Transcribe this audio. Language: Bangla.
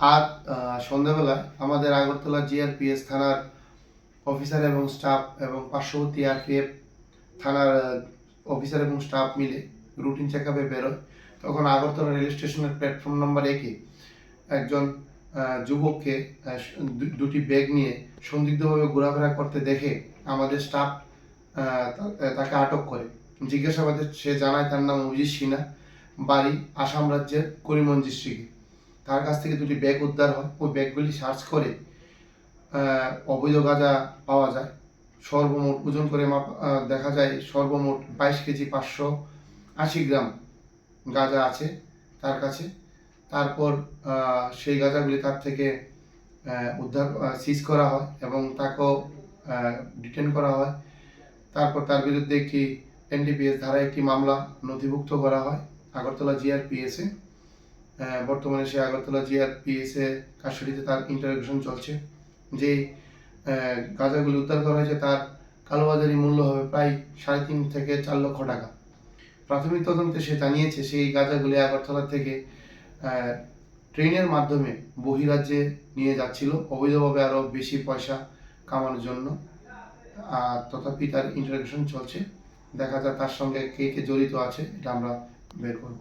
আজ সন্ধ্যাবেলায় আমাদের আগরতলা জিআরপিএস থানার অফিসার এবং স্টাফ এবং পার্শ্ববর্তী আরপিএফ থানার অফিসার এবং স্টাফ মিলে রুটিন চেক আপে বেরোয়। তখন আগরতলা রেল স্টেশনের প্ল্যাটফর্ম নাম্বার একে একজন যুবককে দুটি ব্যাগ নিয়ে সন্দিগ্ধভাবে ঘোরাফেরা করতে দেখে আমাদের স্টাফ তাকে আটক করে। জিজ্ঞাসাবাদে সে জানায় তার নাম অভিজিৎ সিনহা, বাড়ি আসাম রাজ্যের করিমগঞ্জ ডিস্ট্রিক্টে তার কাছ থেকে দুটি ব্যাগ উদ্ধার হয়। ওই ব্যাগগুলি সার্চ করে অবৈধ গাঁজা পাওয়া যায়। সর্বমোট ওজন করে মাপ দেখা যায় সর্বমোট বাইশ কেজি পাঁচশো আশি গ্রাম গাঁজা আছে তার কাছে। তারপর সেই গাঁজাগুলি তার থেকে উদ্ধার সিজ করা হয় এবং তাকেও ডিটেন করা হয়। তারপর তার বিরুদ্ধে একটি এনডিপিএস ধারায় একটি মামলা নথিভুক্ত করা হয় আগরতলা জিআরপিএসে বর্তমানে সে আগরতলা জিআরপিএস কাস্টডিতে তার ইন্টারভিউশন চলছে। যে গাঁজাগুলি উদ্ধার করা হয়েছে, তার কালোবাজারি মূল্য হবে প্রায় সাড়ে তিন থেকে চার লক্ষ টাকা। প্রাথমিক তদন্তে সে জানিয়েছে, সেই গাঁজাগুলি আগরতলা থেকে ট্রেনের মাধ্যমে বহিরাজ্যে নিয়ে যাচ্ছিল। অবৈধভাবে আরও বেশি পয়সা কামানোর জন্য, আর তথাপি তার ইন্টারভিউশন চলছে। দেখা যায় তার সঙ্গে কে কে জড়িত আছে, এটা আমরা বের করব।